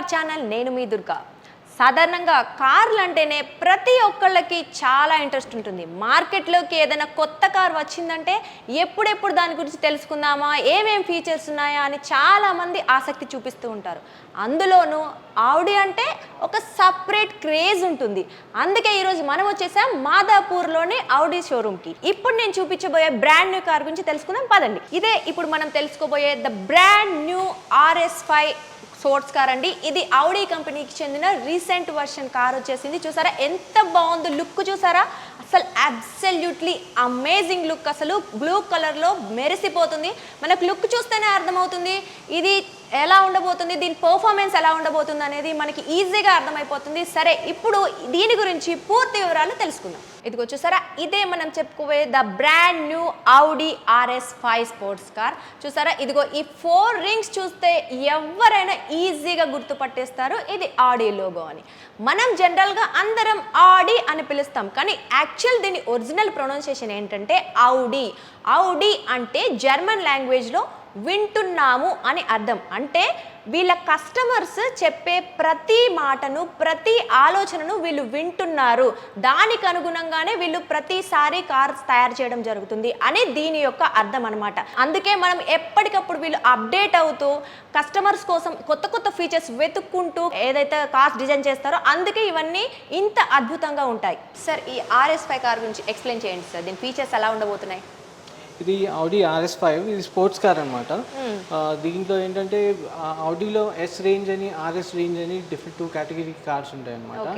Car channel నేను మీ దుర్గా. సాధారణంగా కార్లు అంటేనే ప్రతి ఒక్కళ్ళకి చాలా ఇంట్రెస్ట్ ఉంటుంది. మార్కెట్లోకి ఏదైనా కొత్త కార్ వచ్చిందంటే ఎప్పుడెప్పుడు దాని గురించి తెలుసుకుందామా? ఏమేం ఫీచర్స్ ఉన్నాయా? అని చాలామంది ఆసక్తి చూపిస్తూ ఉంటారు. అందులోనూ ఆవుడి అంటే ఒక సపరేట్ క్రేజ్ ఉంటుంది. అందుకే ఈరోజు మనం వచ్చేసాం మాదాపూర్లోని ఆవుడి షోరూమ్కి ఇప్పుడు నేను చూపించబోయే బ్రాండ్ న్యూ కార్ గురించి తెలుసుకుందాం. పదండి. ఇదే ఇప్పుడు మనం తెలుసుకోబోయే the brand new RS five sports car అండి. ఇది ఆవుడీ కంపెనీకి చెందిన రీసెంట్ వర్షన్ కార్ వచ్చేసింది. చూసారా? ఎంత బాగుందో లుక్ చూసారా? అసలు అబ్సల్యూట్లీ అమేజింగ్ లుక్ అసలు బ్లూ కలర్లో మెరిసిపోతుంది. మనకు లుక్ చూస్తేనే అర్థమవుతుంది. ఇది ఎలా ఉండబోతుంది దీని పర్ఫార్మెన్స్ ఎలా ఉండబోతుంది అనేది మనకి ఈజీగా అర్థమైపోతుంది. సరే ఇప్పుడు దీని గురించి పూర్తి వివరాలు తెలుసుకుందాం. ఇదిగో చూసారా ఇదే మనం చెప్పుకోవే the brand new Audi RS five sports car చూసారా ఇదిగో ఈ ఫోర్ రింగ్స్ చూస్తే ఎవరైనా ఈజీగా గుర్తుపట్టేస్తారు. ఇది ఆడి లోగో అని. మనం జనరల్గా అందరం ఆడి అని పిలుస్తాం. కానీ యాక్చువల్ దీని ఒరిజినల్ ప్రొనౌన్సియేషన్ ఏంటంటే ఔడి ఔడి అంటే జర్మన్ లాంగ్వేజ్లో వింటున్నాము అని అర్థం. అంటే వీళ్ళ కస్టమర్స్ చెప్పే ప్రతి మాటను ప్రతి ఆలోచనను వీళ్ళు వింటున్నారు. దానికి అనుగుణంగానే వీళ్ళు ప్రతిసారి కార్స్ తయారు చేయడం జరుగుతుంది అని దీని యొక్క అర్థం అనమాట అందుకే మనం ఎప్పటికప్పుడు వీళ్ళు అప్డేట్ అవుతూ కస్టమర్స్ కోసం కొత్త కొత్త ఫీచర్స్ వెతుక్కుంటూ ఏదైతే కార్స్ డిజైన్ చేస్తారో అందుకే ఇవన్నీ ఇంత అద్భుతంగా ఉంటాయి. సార్ ఈ ఆర్ఎస్ ఫైవ్ కార్ గురించి ఎక్స్ప్లెయిన్ చేయండి సార్ దీని ఫీచర్స్ ఎలా ఉండబోతున్నాయి? ఇది ఆడి ఆర్ఎస్ ఫైవ్ ఇది స్పోర్ట్స్ కార్ అనమాట దీంట్లో ఏంటంటే ఆడిలో ఎస్ రేంజ్ అని ఆర్ఎస్ రేంజ్ అని డిఫరెంట్ టూ కేటగిరీ కార్స్ ఉంటాయి అనమాట.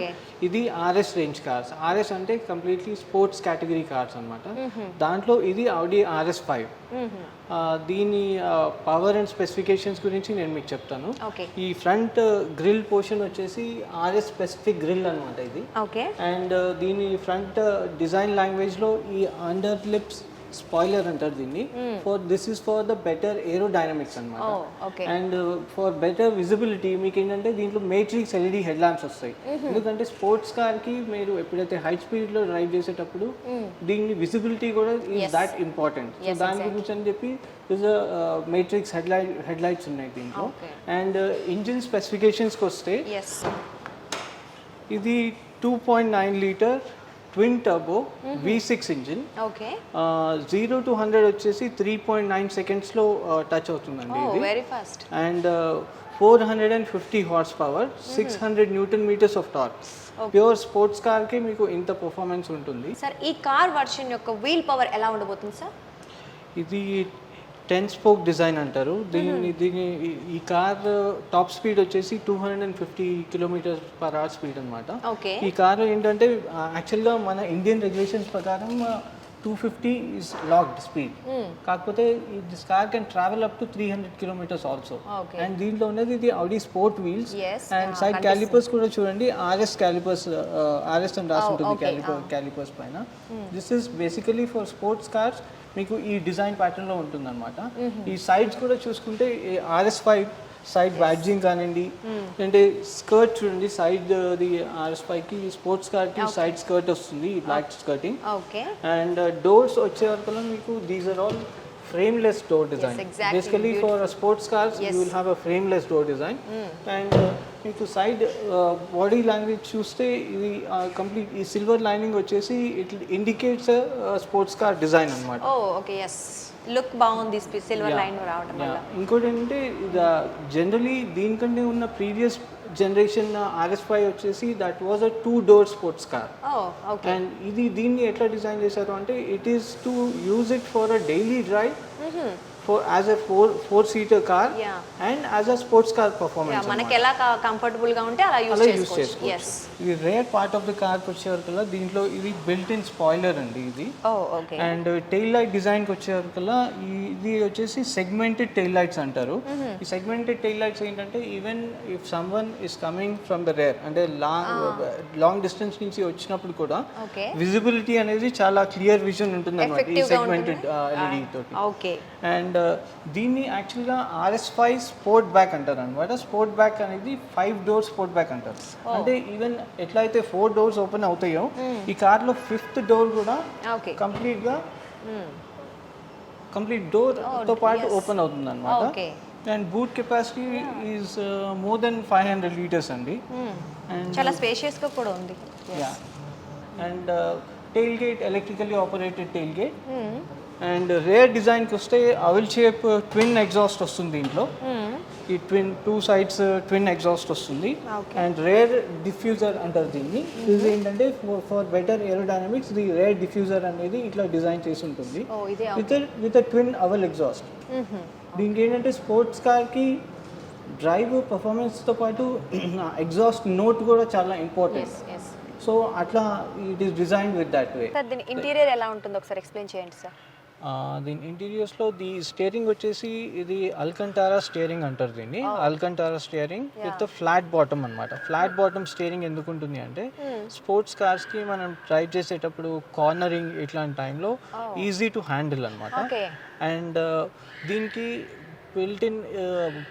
ఇది ఆర్ఎస్ రేంజ్ కార్స్ ఆర్ఎస్ అంటే కంప్లీట్లీ స్పోర్ట్స్ కేటగిరీ కార్స్ అనమాట దాంట్లో ఇది ఆడి ఆర్ఎస్ ఫైవ్ దీని పవర్ అండ్ స్పెసిఫికేషన్స్ గురించి నేను మీకు చెప్తాను. ఈ ఫ్రంట్ గ్రిల్ పోర్షన్ వచ్చేసి ఆర్ఎస్ స్పెసిఫిక్ గ్రిల్ అనమాట ఇది. ఓకే అండ్ దీని ఫ్రంట్ డిజైన్ లాంగ్వేజ్లో ఈ అండర్ లిప్స్ స్పాయిలర్ అంటారు దీన్ని. For this is for the better aerodynamics అనమాట. అండ్ ఫర్ బెటర్ విజిబిలిటీ మీకు ఏంటంటే దీంట్లో మేట్రిక్స్ ఎల్ఈడి హెడ్ ల్యాంప్స్ వస్తాయి. ఎందుకంటే స్పోర్ట్స్ కార్కి మీరు ఎప్పుడైతే హై స్పీడ్లో డ్రైవ్ చేసేటప్పుడు దీని విజిబిలిటీ కూడా ఈజ్ దాట్ ఇంపార్టెంట్ సో దాని గురించి అని చెప్పి matrix head light head lights ఉన్నాయి దీంట్లో. అండ్ ఇంజిన్ స్పెసిఫికేషన్స్కి వస్తే ఇది two point nine litre twin turbo V six engine okay zero to hundred వచ్చేసి త్రీ పాయింట్ నైన్ సెకండ్స్లో టచ్ అవుతుందండి very fast and four hundred and fifty horsepower six hundred newton metres of torque pure sports కార్కి మీకు ఇంత performance ఉంటుంది. Sir ఈ car version యొక్క wheel power ఎలా ఉండబోతుంది సార్ ఇది టెన్ స్పోక్ డిజైన్ అంటారు. దీని దీని ఈ- కార్ టాప్ స్పీడ్ వచ్చేసి two hundred and fifty kilometres per hour speed అనమాట ఈ కారు ఏంటంటే యాక్చువల్గా మన ఇండియన్ రెగ్యులేషన్స్ ప్రకారం two fifty is locked speed కాకపోతే this car can travel up to three hundred kilometres also. And దీంట్లో ఉన్నది ఇది Audi sport wheels and side callipers కూడా చూడండి ఆర్ఎస్ క్యాలిపర్స్ ఆర్ఎస్ అని రాసి ఉంటుంది క్యాలిపర్ క్యాలిపర్స్ పైన. This is basically for sports cars మీకు ఈ డిజైన్ ప్యాటర్న్లో ఉంటుంది అనమాట ఈ సైడ్స్ కూడా చూసుకుంటే ఆర్ఎస్ ఫైవ్ సైడ్ బ్యాడ్జింగ్ కానివ్వండి అంటే స్కర్ట్ చూడండి సైడ్ ది ఆర్ఎస్ ఫైవ్కి స్పోర్ట్స్ కార్కి సైడ్ స్కర్ట్ వస్తుంది బ్లాక్ స్కర్టింగ్ అండ్ డోర్స్ వచ్చే వరకు మీకు these are all frameless door design. Yes, exactly. Basically, Beautiful. for sports cars, yes. you will have a frameless door design. Mm. And uh, into side uh, body language, you say the uh, complete silver lining or chassis, it indicates a, a sports car design. Oh, okay, yes. Look బాగుంది silver line రావడం వల్ల. ఇంకోటి ఏంటంటే generally దీనికంటే ఉన్న previous generation RS five వచ్చేసి that was a two door sports car and ఇది దీన్ని ఎట్లా డిజైన్ చేశారు అంటే it is to use it for a daily drive for as a four four seater car Yeah. and as a sports car performance. మనకి. ఎలా కంఫర్టబుల్గా ఉంటే అలా యూస్ చేసుకోవచ్చు. ఇది rear part of the car వచ్చేవరకల్లా దీంట్లో ఇది బిల్ట్ ఇన్ స్పాయిలర్ అండి ఇది. ఓకే అండ్ టెయిల్ లైట్ డిజైన్కి వచ్చేవరకల్లా ఈ- ఇది వచ్చేసి సెగ్మెంటెడ్ టెయిల్ లైట్స్ అంటారు. ఈ సెగ్మెంటెడ్ టెయిల్ లైట్స్ ఏంటంటే even if someone is coming from the rear అంటే లాంగ్ లాంగ్ డిస్టెన్స్ నుంచి వచ్చినప్పుడు కూడా విజిబిలిటీ అనేది చాలా క్లియర్ విజన్ ఉంటుంది. అనమాట ఈ సెగ్మెంటెడ్ ఎల్ఈడి తోటి. ఓకే అండ్ దీన్ని యాక్చువల్గా ఆర్ఎస్ ఫైవ్ స్పోర్ట్ బ్యాక్ అంటారు అనమాట స్పోర్ట్ బ్యాక్ అనేది ఫైవ్ డోర్ స్పోర్ట్ బ్యాక్ అంటారు. అంటే ఈవెన్ ఎట్లా అయితే ఫోర్ డోర్స్ ఓపెన్ అవుతాయో ఈ కార్లో ఫిఫ్త్ డోర్ కూడా కంప్లీట్గా కంప్లీట్ డోర్తో పాటు ఓపెన్ అవుతుంది అనమాట and boot capacity is more than five hundred litres అండి. అండ్ చాలా స్పేషియస్గా కూడా ఉంది. And tailgate electrically operated tailgate. And rear డిజైన్కి వస్తే అవిల్ షేప్ ట్విన్ ఎగ్జాస్ట్ వస్తుంది దీంట్లో. ఈ twin two sides twin exhaust వస్తుంది. అండ్ రేర్ డిఫ్యూజర్ అంటారు దీన్ని. ఇది ఏంటంటే ఫర్ బెటర్ ఏరోడైనమిక్స్ ఇది రేర్ డిఫ్యూజర్ అనేది ఇట్లా డిజైన్ చేసి ఉంటుంది. With with twin oval exhaust. దీనికి ఏంటంటే స్పోర్ట్స్ కార్కి డ్రైవ్ పర్ఫార్మెన్స్తో పాటు ఎగ్జాస్ట్ నోట్ కూడా చాలా ఇంపార్టెంట్. సో అట్లా it is design with that way. Sir దీని ఇంటీరియర్ ఎలా ఉంటుందో ఒకసారి ఎక్స్ప్లెయిన్ చేయండి సార్. దీని ఇంటీరియర్స్లో ది స్టీరింగ్ వచ్చేసి ఇది అల్కంటారా స్టీరింగ్ అంటారు దీన్ని. Alcantara steering with flat bottom అన్నమాట. ఫ్లాట్ బాటమ్ స్టీరింగ్ ఎందుకు ఉంటుంది అంటే స్పోర్ట్స్ కార్స్కి మనం డ్రైవ్ చేసేటప్పుడు కార్నరింగ్ ఇట్లాంటి టైంలో ఈజీ టు హ్యాండిల్ అనమాట అండ్ దీనికి బిల్ట్ ఇన్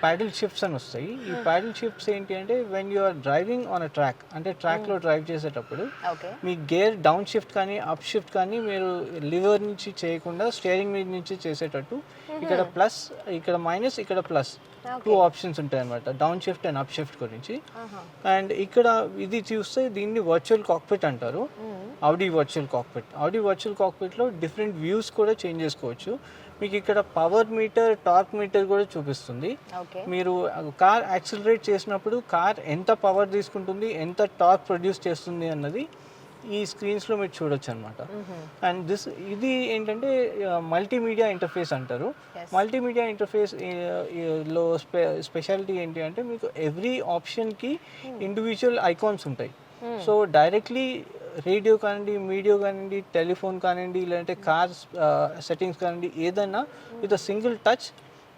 ప్యాడిల్ షిఫ్ట్స్ అని వస్తాయి. ఈ ప్యాడిల్ షిఫ్ట్స్ ఏంటి అంటే when you are driving on a track అంటే ట్రాక్లో డ్రైవ్ చేసేటప్పుడు ఓకే మీ గేర్ డౌన్ షిఫ్ట్ కానీ అప్ షిఫ్ట్ కానీ మీరు లివర్ నుంచి చేయకుండా స్టీరింగ్ మీద నుంచి చేసేటట్టు ఇక్కడ ప్లస్ ఇక్కడ మైనస్ ఇక్కడ ప్లస్ టూ ఆప్షన్స్ ఉంటాయి అనమాట down shift and up shift గురించి. అండ్ ఇక్కడ ఇది చూస్తే దీన్ని వర్చువల్ కాక్పిట్ అంటారు. Audi virtual cockpit Audi virtual కాక్పిట్లో different views కూడా చేంజ్ చేసుకోవచ్చు. మీకు ఇక్కడ పవర్ మీటర్ టార్క్ మీటర్ కూడా చూపిస్తుంది. మీరు కార్ యాక్సిలరేట్ చేసినప్పుడు కార్ ఎంత పవర్ తీసుకుంటుంది ఎంత టార్క్ ప్రొడ్యూస్ చేస్తుంది అన్నది ఈ స్క్రీన్స్లో మీరు చూడొచ్చు అనమాట అండ్ దిస్ ఇది ఏంటంటే మల్టీమీడియా ఇంటర్ఫేస్ అంటారు. మల్టీమీడియా ఇంటర్ఫేస్లో స్పె స్పెషాలిటీ ఏంటి అంటే మీకు ఎవ్రీ ఆప్షన్కి ఇండివిజువల్ ఐకాన్స్ ఉంటాయి. సో డైరెక్ట్లీ రేడియో కానివ్వండి మీడియో కానివ్వండి టెలిఫోన్ కానివ్వండి లేదంటే కార్ సెట్టింగ్స్ కానివ్వండి ఏదైనా విత్ సింగిల్ టచ్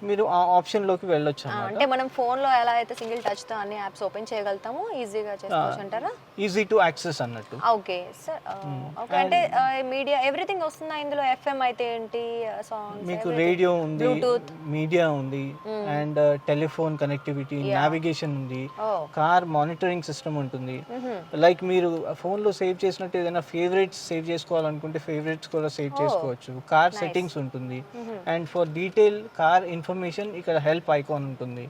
మీరు ఆ ఆప్షన్లోకి వెళ్ళొచ్చు అన్నమాట. అంటే మనం ఫోన్లో ఎలా అయితే సింగిల్ టచ్తో అన్ని యాప్స్ ఓపెన్ చేయగలుగుతామో ఈజీగా చేసుకోవచ్చు అంటారా? ఈజీ టు యాక్సెస్ అన్నట్టు. ఓకే సార్ ఓకే అంటే మీడియా ఎవ్రీథింగ్ వస్తుందా ఇందులో? ఎఫ్ఎం అయితే ఏంటి? సాంగ్స్ మీకు రేడియో ఉంది. మీడియా ఉంది అండ్ టెలిఫోన్ కనెక్టివిటీ నావిగేషన్ ఉంది. కార్ మానిటరింగ్ సిస్టమ్ ఉంటుంది. లైక్ మీరు ఫోన్లో సేవ్ చేసినట్టు ఏదైనా ఫేవరెట్స్ సేవ్ చేసుకోవాలనుకుంటే ఫేవరెట్స్ కూడా సేవ్ చేసుకోవచ్చు. కార్ సెట్టింగ్స్ ఉంటుంది. And for detail car information ఇక్కడ హెల్ప్ ఐకాన్ ఉంటుంది.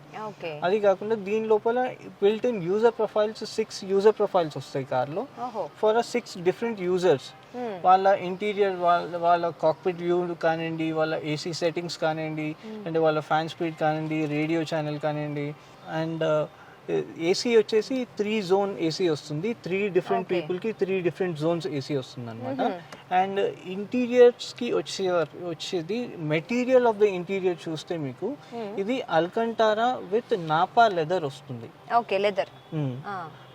అది కాకుండా దీని లోపల built in user profiles six user profiles వస్తాయి కార్లో. For a six different users వాళ్ళ ఇంటీరియర్ వాళ్ళ వాళ్ళ కాక్పిట్ వ్యూ కానివ్వండి వాళ్ళ ఏసీ సెట్టింగ్స్ కానివ్వండి అండ్ వాళ్ళ ఫ్యాన్ స్పీడ్ కానివ్వండి రేడియో ఛానల్ కానివ్వండి అండ్ ఏసీ వచ్చేసి త్రీ జోన్ ఏసీ వస్తుంది. త్రీ డిఫరెంట్ పీపుల్కి త్రీ డిఫరెంట్ జోన్స్ ఏసీ వస్తుంది అనమాట అండ్ ఇంటీరియర్స్కి వచ్చే వచ్చేది మెటీరియల్ ఆఫ్ ద ఇంటీరియర్ చూస్తే మీకు ఇది అల్కంటారా విత్ నాపా లెదర్ వస్తుంది. Okay leather.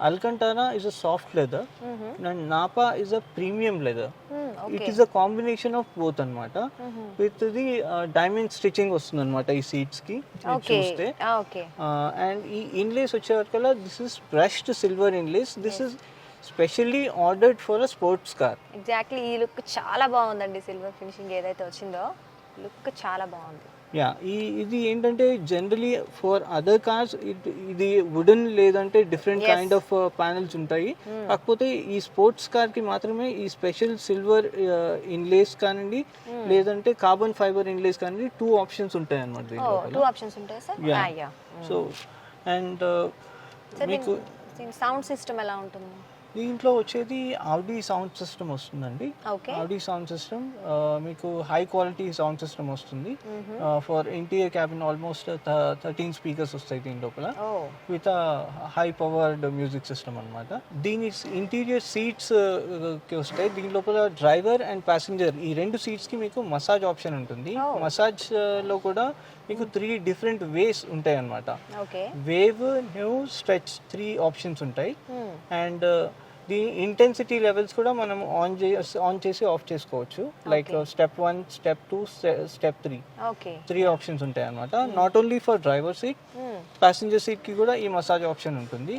Alcantara is a soft leather. And Napa is a premium leather. It is a combination of both అనమాట with the diamond stitching వస్తుంది అనమాట ఈ సీట్స్కి. చూస్తే. అండ్ ఈ inlays వచ్చేవరకల్లా this is brushed silver inlays this is specially ordered for a sports car exactly ఈ look చాలా బాగుందండి సిల్వర్ ఫినిషింగ్ ఏదైతే వచ్చిందో. లుక్ చాలా బాగుంది. యా ఈ ఇది ఏంటంటే జనరలీ ఫర్ అదర్ కార్స్ ఇది వుడెన్ లేదంటే డిఫరెంట్ కైండ్ ఆఫ్ ప్యానల్స్ ఉంటాయి. కాకపోతే ఈ స్పోర్ట్స్ కార్కి మాత్రమే ఈ స్పెషల్ సిల్వర్ ఇన్లేస్ కానివ్వండి లేదంటే కార్బన్ ఫైబర్ ఇన్లేస్ కానివ్వండి టూ ఆప్షన్స్ ఉంటాయి అనమాట సో అండ్ మీకు సౌండ్ సిస్టమ్ ఎలా ఉంటుంది? దీంట్లో వచ్చేది ఆడి సౌండ్ సిస్టమ్ వస్తుందండి. ఆడి సౌండ్ సిస్టమ్ మీకు హై క్వాలిటీ సౌండ్ సిస్టమ్ వస్తుంది. For interior cabin almost thirteen speakers వస్తాయి దీని లోపల. With high powered music system అనమాట దీని ఇంటీరియర్ సీట్స్కి వస్తాయి. దీని లోపల డ్రైవర్ అండ్ ప్యాసింజర్ ఈ రెండు సీట్స్కి మీకు మసాజ్ ఆప్షన్ ఉంటుంది. మసాజ్లో కూడా మీకు త్రీ డిఫరెంట్ వేస్ ఉంటాయి అన్నమాట okay. Wave new stretch three options ఉంటాయి. అండ్ దీని ఇంటెన్సిటీ లెవెల్స్ కూడా మనం ఆన్ చేసి ఆన్ చేసి ఆఫ్ చేసుకోవచ్చు. Like step one step two step three three options ఉంటాయి అనమాట not only for driver seat passenger సీట్కి కూడా ఈ మసాజ్ ఆప్షన్ ఉంటుంది.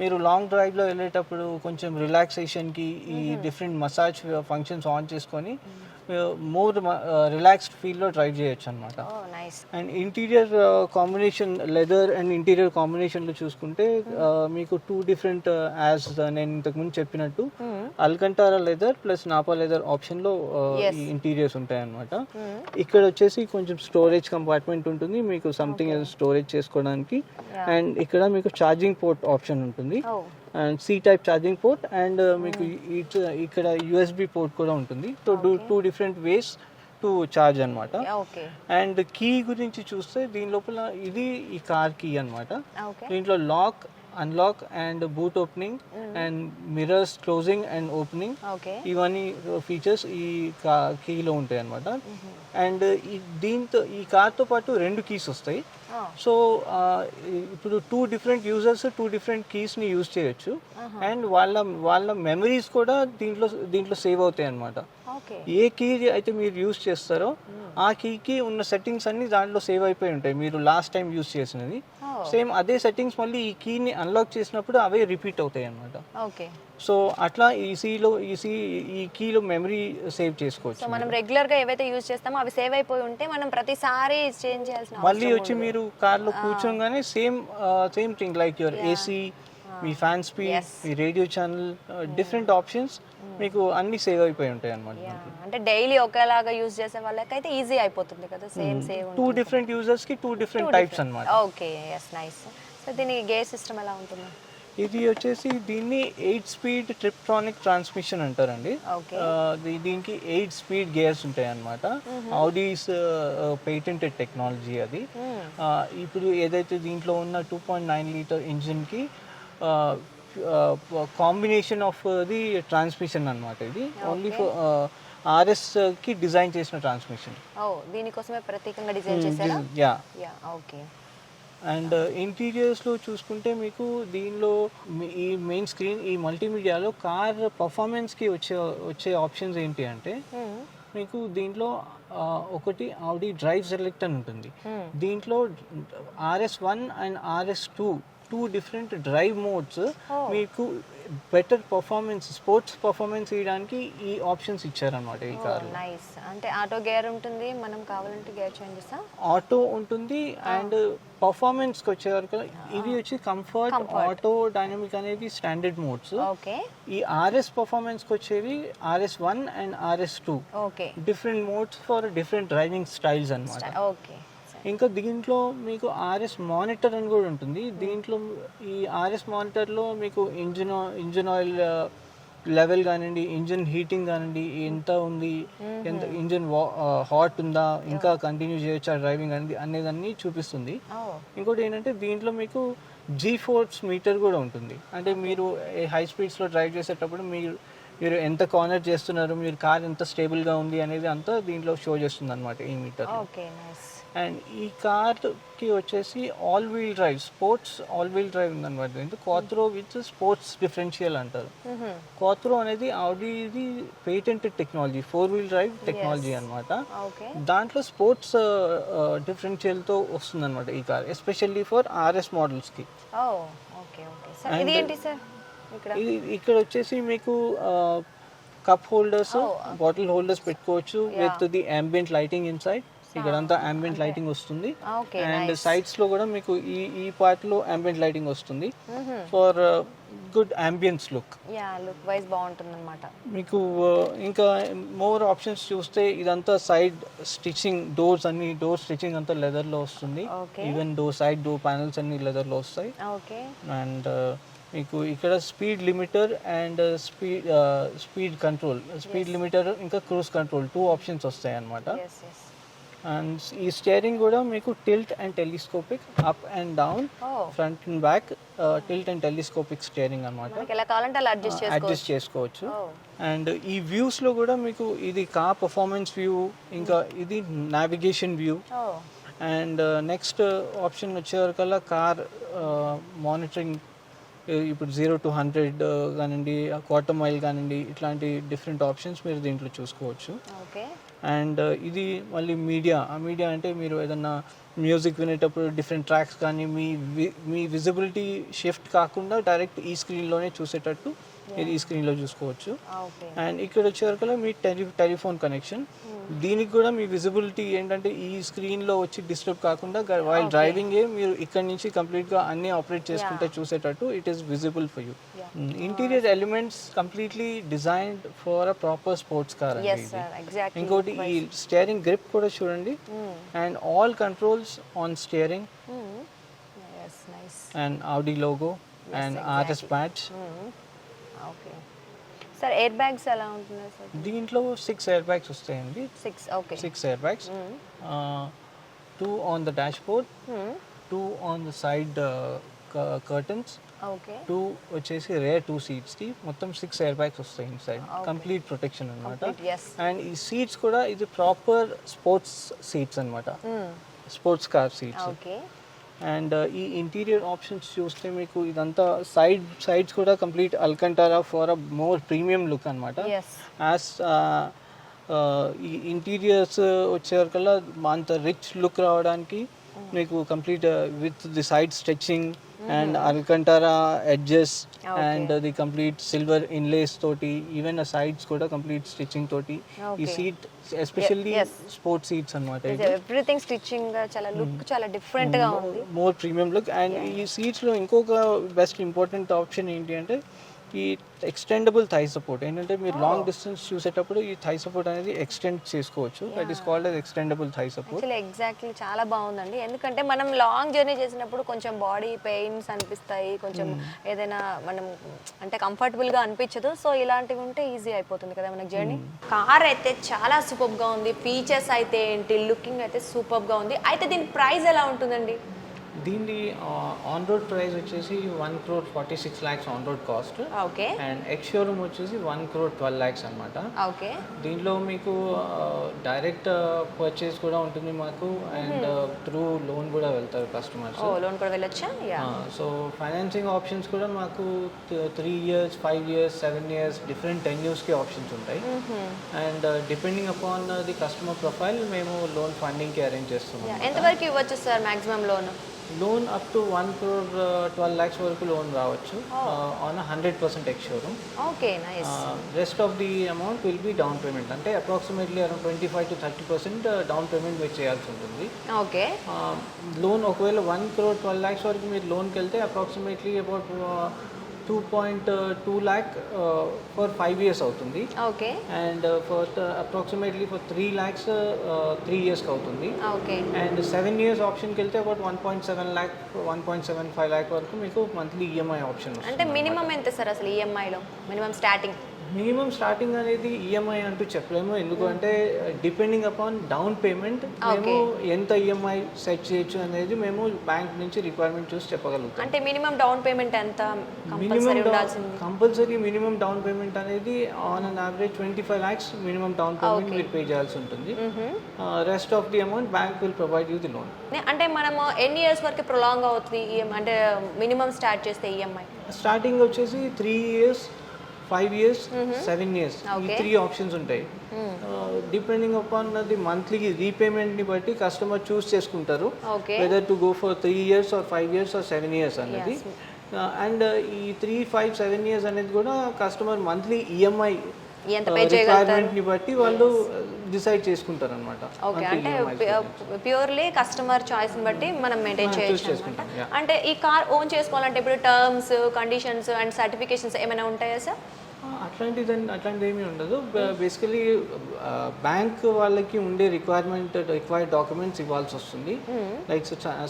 మీరు లాంగ్ డ్రైవ్లో వెళ్ళేటప్పుడు కొంచెం రిలాక్సేషన్కి ఈ డిఫరెంట్ మసాజ్ ఫంక్షన్స్ ఆన్ చేసుకొని మోర్ రిలాక్స్డ్ ఫీల్లో డ్రైవ్ చేయొచ్చు అనమాట and interior combination leather and interior కాంబినేషన్లో చూసుకుంటే uh, మీకు టూ డిఫరెంట్ యాజ్ నేను ఇంతకుముందు చెప్పినట్టు Alcantara leather plus nappa leather ఆప్షన్లో ఇంటీరియర్స్ ఉంటాయి అనమాట ఇక్కడ వచ్చేసి కొంచెం స్టోరేజ్ కంపార్ట్మెంట్ ఉంటుంది మీకు సంథింగ్ స్టోరేజ్ చేసుకోవడానికి. అండ్ ఇక్కడ మీకు ఛార్జింగ్ పోర్ట్ ఆప్షన్ ఉంటుంది. ఓ and C type charging port and uh, మీకు ఇట్- ఇక్కడ యూఎస్బి పోర్ట్ కూడా ఉంటుంది. So two different ways to charge అనమాట అండ్ కీ గురించి చూస్తే దీని లోపల ఇది ఈ కార్ కీ అన్నమాట. ఓకే దీంట్లో lock unlock and boot opening and mirrors closing and opening ఇవన్నీ ఫీచర్స్ ఈ కీలో ఉంటాయి అనమాట అండ్ దీంతో ఈ కార్తో పాటు రెండు కీస్ వస్తాయి. సో ఇప్పుడు two different users two different కీస్ని use చేయొచ్చు. అండ్ వాళ్ళ వాళ్ళ మెమరీస్ కూడా దీంట్లో దీంట్లో సేవ్ అవుతాయి అనమాట ఏ కీ అయితే మీరు యూజ్ చేస్తారో ఆ కీకి ఉన్న సెట్టింగ్స్ అన్ని దాంట్లో సేవ్ అయిపోయి ఉంటాయి. మీరు లాస్ట్ టైం యూజ్ చేసినది. సేమ్ అదే సెట్టింగ్స్ మళ్ళీ ఈ కీని అన్లాక్ చేసినప్పుడు అవే రిపీట్ అవుతాయి అనమాట ఓకే సో అట్లా ఈ సీలో ఈ సీ ఈ కీలో మెమరీ సేవ్ చేసుకోవచ్చు సో మనం రెగ్యులర్గా ఏవైతే యూజ్ చేస్తామో అవి సేవ్ అయిపోయి ఉంటే మనం ప్రతిసారి చేంజ్ చేయాల్సిన మళ్ళీ వచ్చి మీరు కార్లో కూర్చోగానే same same thing like your AC me fan speed మీ రేడియో ఛానల్ డిఫరెంట్ ఆప్షన్స్ మీకు అన్ని సేవ్ అయిపోయి ఉంటాయి అనమాట అంటే డైలీ ఒకేలాగా యూజ్ చేసే వాళ్ళకైతే ఈజీ అయిపోతుంది కదా సేమ్ సేవ్ టూ డిఫరెంట్ యూజర్స్కి టూ డిఫరెంట్ టైప్స్ అన్నమాట. ఓకే ఎస్ నైస్ సో దీనికి గేర్ సిస్టమ్ ఎలా ఉంటుంది? ఇది వచ్చేసి దీన్ని ఎయిట్ స్పీడ్ ట్రిప్ట్రానిక్ ట్రాన్స్మిషన్ అంటారండి. దీ- దీనికి ఎయిట్ స్పీడ్ గేర్స్ ఉంటాయి అనమాట ఆడీస్ పేటెంటెడ్ టెక్నాలజీ అది. ఆ, ఇప్పుడు ఏదైతే దీంట్లో ఉన్న టూ పాయింట్ నైన్ లీటర్ ఇంజిన్కి కాంబినేషన్ ఆఫ్ ది ట్రాన్స్మిషన్ అన్నమాట ఇది. ఓన్లీ ఫర్ ఆర్ఎస్కి డిజైన్ చేసిన ట్రాన్స్మిషన్ ఓ దీనికోసమే ప్రత్యేకంగా డిజైన్ చేశారా? యా యా ఓకే అండ్ ఇంటీరియర్స్లో చూసుకుంటే మీకు దీనిలో ఈ మెయిన్ స్క్రీన్ ఈ మల్టీమీడియాలో కార్ పర్ఫార్మెన్స్కి వచ్చే వచ్చే ఆప్షన్స్ ఏంటి అంటే మీకు దీంట్లో ఒకటి ఆడి డ్రైవ్ సెలెక్ట్ అని ఉంటుంది. దీంట్లో RS one and RS two two different drive modes మీకు బెటర్ పర్ఫార్మెన్స్ స్పోర్ట్స్ పర్ఫార్మెన్స్ ఇవ్వడానికి ఈ ఆప్షన్స్ ఇచ్చారనమాట ఈ కార్లో. నైస్ అంటే ఆటో గేర్ ఉంటుంది మనం కావాలంటే గేర్ చేంజ్ చేస్తాం ఆటో ఉంటుంది అండ్ పర్ఫార్మెన్స్కి వచ్చేవరకు ఇవి వచ్చి కంఫర్ట్ ఆటో డైనమిక్ అనేది స్టాండర్డ్ మోడ్స్ ఓకే ఈ ఆర్ఎస్ పర్ఫార్మెన్స్కి వచ్చేది RS one and RS two okay different modes for different driving styles అన్నమాట. ఓకే ఇంకా దీంట్లో మీకు ఆర్ఎస్ మానిటర్ అని కూడా ఉంటుంది. దీంట్లో ఈ ఆర్ఎస్ మానిటర్లో మీకు ఇంజిన్ ఇంజిన్ ఆయిల్ లెవెల్ కానివ్వండి ఇంజిన్ హీటింగ్ కానివ్వండి ఎంత ఉంది ఎంత ఇంజిన్ హాట్ ఉందా ఇంకా కంటిన్యూ చేయొచ్చా డ్రైవింగ్ అనేది అనేది అన్ని చూపిస్తుంది ఇంకోటి ఏంటంటే దీంట్లో మీకు జీ ఫోర్స్ మీటర్ కూడా ఉంటుంది. అంటే మీరు హై స్పీడ్స్లో డ్రైవ్ చేసేటప్పుడు మీరు మీరు ఎంత కార్నర్ చేస్తున్నారు మీరు కార్ ఎంత స్టేబుల్గా ఉంది అనేది అంతా దీంట్లో షో చేస్తుంది అనమాట ఈ మీటర్ అండ్ ఈ కార్కి వచ్చేసి all wheel drive sports all wheel drive ఉందన్నమాట. దీంట్లో క్వాత్రో విత్ స్పోర్ట్స్ డిఫరెన్షియల్ అంటారు. క్వాత్రో అనేది ఆడిది patented technology four wheel drive technology అన్నమాట. ఓకే దాంట్లో స్పోర్ట్స్ డిఫరెన్షియల్తో వస్తుందన్నమాట ఈ కార్ ఎస్పెషల్లీ ఫర్ ఆర్ఎస్ మోడల్స్కి ఇక్కడ. ఇక్కడ వచ్చేసి మీకు కప్ హోల్డర్స్ బాటిల్ హోల్డర్స్ పెట్టుకోవచ్చు with the ambient lighting inside ఇక్కడంతా అంబియంట్ లైటింగ్ వస్తుంది. ఓకే అండ్ సైడ్స్లో కూడా మీకు ఈ ఈ పార్ట్లో అంబియంట్ లైటింగ్ వస్తుంది. For good ambience look yeah look wise బాగుంటుంది అనమాట మీకు uh, ఇంకా మోర్ ఆప్షన్స్ చూస్తే ఇదంతా సైడ్ స్టిచ్చింగ్ డోర్స్ అన్ని డోర్ స్టిచ్చింగ్ అంతా లెదర్లో వస్తుంది. Even door side door panels అన్ని లెదర్లో వస్తాయి. ఓకే అండ్ మీకు ఇక్కడ speed limiter and speed speed control speed limiter ఇంకా క్రూజ్ కంట్రోల్ టూ ఆప్షన్స్ వస్తాయి అన్నమాట. అండ్ ఈ స్టీరింగ్ కూడా మీకు tilt and telescopic up and down. Front and back tilt and telescopic steering అనమాట అడ్జస్ట్ చేసుకోవచ్చు. చేసుకోవచ్చు. Oh. అండ్ ఈ వ్యూస్లో కూడా మీకు ఇది కార్ పర్ఫార్మెన్స్ వ్యూ ఇంకా ఇది navigation view and next option వచ్చేవరకల్లా car monitoring ఇప్పుడు జీరో టు హండ్రెడ్ కానివ్వండి క్వార్టర్ మైల్ కానివ్వండి ఇట్లాంటి డిఫరెంట్ ఆప్షన్స్ మీరు దీంట్లో చూసుకోవచ్చు. ఓకే. అండ్ ఇది మళ్ళీ మీడియా. ఆ మీడియా అంటే మీరు ఏదన్నా మ్యూజిక్ వినేటప్పుడు డిఫరెంట్ ట్రాక్స్ కానీ మీ వి- మీ విజిబిలిటీ షిఫ్ట్ కాకుండా డైరెక్ట్ ఈ స్క్రీన్లోనే చూసేటట్టు మీరు ఈ స్క్రీన్లో చూసుకోవచ్చు. అండ్ ఇక్కడ వచ్చేవరకల్లా మీ టెలి టెలిఫోన్ కనెక్షన్ దీనికి కూడా మీ విజిబిలిటీ ఏంటంటే ఈ స్క్రీన్లో వచ్చి డిస్టర్బ్ కాకుండా వైల్ డ్రైవింగ్ మీరు ఇక్కడ నుంచి కంప్లీట్గా అన్ని ఆపరేట్ చేసుకుంటే చూసేటట్టు it is visible for you interior elements completely designed for a proper sports car ఇంకోటి ఈ స్టీరింగ్ గ్రిప్ కూడా చూడండి. And all controls on steering and Audi logo and RS badge okay. Sir airbags ఎలా ఉంటున్నాయి sir? దీంట్లో six air bags వస్తాయండి. Six okay. Two on the dashboard, two on the side uh, cu- curtains, okay. Two వచ్చేసి rear two సీట్స్కి మొత్తం six air bags వస్తాయి inside complete protection అనమాట and ఈ సీట్స్ కూడా ఇది ప్రాపర్ స్పోర్ట్స్ సీట్స్ అనమాట స్పోర్ట్స్ కార్ సీట్స్ అండ్ ఈ ఇంటీరియర్ ఆప్షన్స్ చూస్తే మీకు ఇదంతా సైడ్ సైడ్స్ కూడా complete Alcantara for a more premium look అనమాట యాజ్ ఈ ఇంటీరియర్స్ వచ్చేవరకల్లా అంత రిచ్ లుక్ రావడానికి మీకు complete with the side stretching and Alcantara edges and the complete silver inlays తోటి ఈవెన్ ఆ సైడ్స్ కూడా కంప్లీట్ స్టిచ్చింగ్ తోటి ఈ సీట్ ఎస్పెషల్లీ స్పోర్ట్స్ సీట్స్ అనమాట ఎవ్రీథింగ్ స్టిచ్చింగ్ చాలా లుక్ చాలా డిఫరెంట్గా ఉంది. మోర్ ప్రీమియం లుక్ అండ్ ఈ సీట్స్లో ఇంకొక బెస్ట్ ఇంపార్టెంట్ ఆప్షన్ ఏంటి అంటే ఈ ఎక్స్టెండబుల్ థై సపోర్ట్ ఏంటంటే మీరు లాంగ్ డిస్టెన్స్ చూసేటప్పుడు ఈ థై సపోర్ట్ అనేది ఎక్స్టెండ్ చేసుకోవచ్చు. That is called as extendable thigh support exactly చాలా బాగుందండి. ఎందుకంటే మనం లాంగ్ జర్నీ చేసినప్పుడు కొంచెం బాడీ పెయిన్స్ అనిపిస్తాయి. కొంచెం ఏదైనా మనం అంటే comfortable గా అనిపించదు. సో ఇలాంటివి ఉంటే ఈజీ అయిపోతుంది కదా మనకి జర్నీ కార్ అయితే చాలా సూపర్గా ఉంది. ఫీచర్స్ అయితే ఏంటి? లుకింగ్ అయితే సూపర్గా ఉంది. అయితే దీని ప్రైస్ ఎలా ఉంటుందండి? దీని ఆన్ రోడ్ ప్రైస్ వచ్చేసి one crore forty six lakhs on road cost okay. And ex showroom వచ్చేసి వన్ క్రోర్ ట్వెల్వ్ ల్యాక్స్ అనమాట ఓకే. దీంట్లో మీకు డైరెక్ట్ పర్చేస్ కూడా ఉంటుంది మాకు. అండ్ త్రూ లోన్ కూడా వెళ్తారు కస్టమర్స్ లోన్ కూడా వెళ్ళొచ్చా? యా సో ఫైనాన్సింగ్ ఆప్షన్స్ కూడా మాకు three years five years seven years different ten ఇయర్స్కి ఆప్షన్స్ ఉంటాయి. And depending upon the customer profile మేము లోన్ ఫండింగ్కి అరేంజ్ చేస్తున్నాం ఎంతవరకు ఇవ్వచ్చు sir maximum loan loan up to one crore twelve lakhs వరకు లోన్ రావచ్చు. On hundred percent ex showroom okay rest of the amount will be down payment అంటే approximately around twenty five to thirty percent down payment మీరు చేయాల్సి ఉంటుంది. Okay loan ఒకవేళ one crore twelve lakhs వరకు మీరు లోన్కి వెళ్తే approximately about two point two lakh for five years అవుతుంది. Okay and for approximately for three lakhs three ఇయర్స్కి అవుతుంది. ఓకే అండ్ సెవెన్ ఇయర్స్ ఆప్షన్కి వెళ్తే about one point seven lakh one point seven five lakh వరకు మీకు monthly EMI option అంటే minimum ఎంత sir అసలు ఈఎంఐలో మినిమం స్టార్టింగ్ మినిమం స్టార్టింగ్ అనేది ఈఎంఐ అంటూ చెప్పలేము. ఎందుకంటే డిపెండింగ్ అపాన్ డౌన్ పేమెంట్ మేము ఎంత ఈఎంఐ సెట్ చేయొచ్చు అనేది మేము బ్యాంక్ నుంచి రిక్వైర్మెంట్ చూసి చెప్పగలుగుతాం. అంటే మినిమం డౌన్ పేమెంట్ ఎంత compulsory minimum compulsory minimum down payment అనేది on an average twenty five lakhs minimum down payment మీరు పే చేయాల్సి ఉంటుంది. Rest of the amount bank will provide you the loan అంటే మనము ఎన్ని ఇయర్స్ వరకు ప్రొలాంగ్ అవుతుంది ఈఎంఐ అంటే మినిమం స్టార్ట్ చేస్తే E ఈఎంఐ స్టార్టింగ్ వచ్చేసి three years five years seven years ఈ త్రీ ఆప్షన్స్ ఉంటాయి. డిపెండింగ్ అపాన్ ది మంత్లీ రీపేమెంట్ని బట్టి కస్టమర్ చూస్ చేసుకుంటారు. Whether to go for three years or five years or seven years అనేది and ఈ three five seven years అనేది కూడా customer monthly EMI ఎంత పే చేయగలుగుతారు? రిక్వైర్మెంట్ని బట్టి వాళ్ళు డిసైడ్ చేసుకుంటారు అనమాట ఓకే అంటే ప్యూర్లీ కస్టమర్ చాయిస్ని బట్టి మనం మెయింటైన్ చేయొచ్చు అనమాట. అంటే ఈ కార్ ఓన్ చేసుకోవాలంటే ఇప్పుడు టర్మ్స్ కండిషన్స్ అండ్ సర్టిఫికేషన్స్ ఏమైనా ఉంటాయా సార్ అట్లాంటిది అట్లాంటిది ఏమీ ఉండదు. బేసికలీ బ్యాంక్ వాళ్ళకి ఉండే రిక్వైర్మెంట్ రిక్వైర్డ్ డాక్యుమెంట్స్ ఇవ్వాల్సి వస్తుంది. లైక్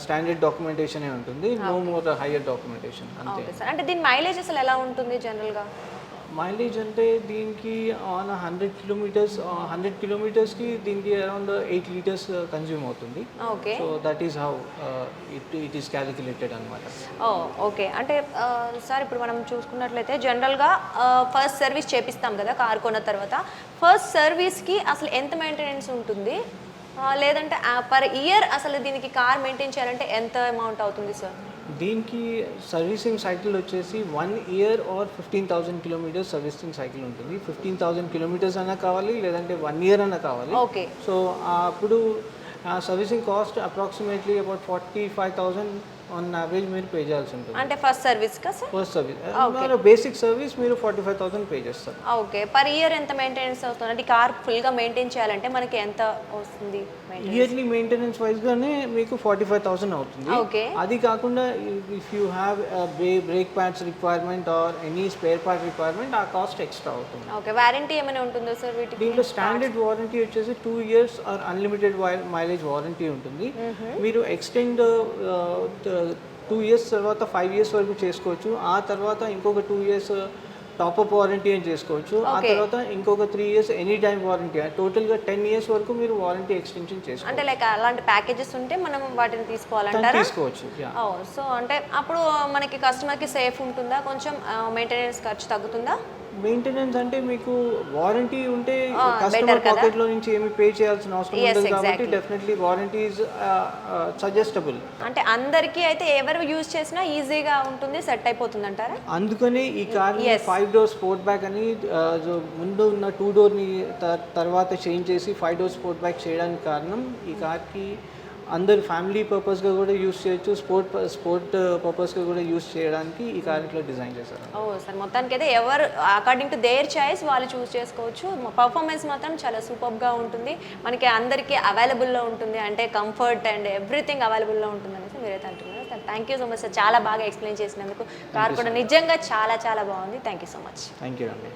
స్టాండర్డ్ డాక్యుమెంటేషన్ ఉంటుంది. నో మోర్ హైయర్ డాక్యుమెంటేషన్ అంతే. అంటే దీని మైలేజ్ అసలు ఎలా ఉంటుంది జనరల్గా మైలేజ్ అంటే దీనికి ఆన్ హండ్రెడ్ కిలోమీటర్స్ హండ్రెడ్ కిలోమీటర్స్కి దీనికి అరౌండ్ ఎయిట్ లీటర్స్ కన్జ్యూమ్ అవుతుంది. Okay so that is how it it is calculated అనమాట ఓకే అంటే సార్ ఇప్పుడు మనం చూసుకున్నట్లయితే జనరల్గా ఫస్ట్ సర్వీస్ చేపిస్తాం కదా కార్ కొన్న తర్వాత. ఫస్ట్ సర్వీస్కి అసలు ఎంత మెయింటెనెన్స్ ఉంటుంది? ఆ, లేదంటే పర్ ఇయర్ అసలు దీనికి కార్ మెయింటైన్ చేయాలంటే ఎంత అమౌంట్ అవుతుంది సార్ దీనికి సర్వీసింగ్ సైకిల్ వచ్చేసి one year or fifteen thousand kilometers servicing cycle ఉంటుంది. ఫిఫ్టీన్ థౌసండ్ కిలోమీటర్స్ అయినా కావాలి లేదంటే వన్ ఇయర్ అయినా కావాలి. ఓకే. సో అప్పుడు servicing cost approximately about forty five thousand on average మీరు పే చేయాల్సి ఉంటుంది. అంటే first సర్వీస్కా sir? First service basic service మీరు ఫార్టీ ఫైవ్ థౌసండ్ పే చేస్తారు ఓకే పర్ ఇయర్ ఎంత మెయింటెనెన్స్ అవుతుంది? అంటే కార్ ఫుల్గా మెయింటైన్ చేయాలంటే మనకి ఎంత వస్తుంది? ఇయర్లీ మెయింటెనెన్స్ వైజ్గానే మీకు ఫార్టీ ఫైవ్ థౌసండ్ అవుతుంది ఓకే అది కాకుండా if you have brake pads requirement or any spare part requirement ఆ కాస్ట్ ఎక్స్ట్రా అవుతుంది. ఓకే వారంటీ ఏమైనా ఉంటుందో సార్ వీటికి? దీంట్లో స్టాండర్డ్ వారంటీ వచ్చేసి two years or unlimited mileage warranty ఉంటుంది. మీరు ఎక్స్టెండ్ టూ ఇయర్స్ తర్వాత ఫైవ్ ఇయర్స్ వరకు చేసుకోవచ్చు. ఆ తర్వాత ఇంకొక టూ ఇయర్స్ టాప్అప్ వారంటీ అని చేసుకోవచ్చు. ఆ. తర్వాత ఇంకొక three years any time warranty టోటల్గా టెన్ ఇయర్స్ వరకు మీరు వారంటీ ఎక్స్టెన్షన్ చేసుకోవచ్చు. అంటే లైక్ అలాంటి ప్యాకేజెస్ ఉంటే మనం వాటిని తీసుకోవాలంటారా? తీసుకోవచ్చు సో అంటే అప్పుడు మనకి కస్టమర్కి సేఫ్ ఉంటుందా? కొంచెం మెయింటెనెన్స్ ఖర్చు తగ్గుతుందా? మెయింటెనెన్స్ అంటే మీకు వారంటీ ఉంటే కస్టమర్? పాకెట్లో నుంచి ఏమి పే చేయాల్సిన అవసరం ఉండదు కాబట్టి. డెఫినెట్లీ వారంటీ ఇస్ సజెస్టబుల్ అంటే అందరికీ అయితే ఎవరు యూజ్ చేసినా ఈజీగా ఉంటుంది సెట్ అయిపోతుంది అంటారా అందుకనే ఈ car. Five door sport bag అని జో ముందు ఉన్న టూ డోర్ని తర్వాత చేంజ్ చేసి ఫైవ్ డోర్ స్పోర్ట్ బ్యాగ్ చేయడానికి కారణం ఈ కార్కి అందరు ఫ్యామిలీ పర్పస్గా కూడా యూస్ చేయొచ్చు స్పోర్ట్ స్పోర్ట్ పర్పస్గా కూడా యూస్ చేయడానికి ఈ కార్ ఇట్లా డిజైన్ చేశారు. ఓ సార్ మొత్తానికి అయితే ఎవరు అకార్డింగ్ టు దేర్ చాయిస్ వాళ్ళు చూస్ చేసుకోవచ్చు. పర్ఫార్మెన్స్ మాత్రం చాలా సూపర్గా ఉంటుంది. మనకి అందరికీ అవైలబుల్లో ఉంటుంది. అంటే కంఫర్ట్ అండ్ ఎవ్రీథింగ్ అవైలబుల్లో ఉంటుంది అనేసి మీరైతే అంటున్నారు. Sir thank you so much sir. చాలా బాగా ఎక్స్ప్లెయిన్ చేసినందుకు. కార్ కూడా నిజంగా చాలా చాలా బాగుంది. Thank you so much thank you అండి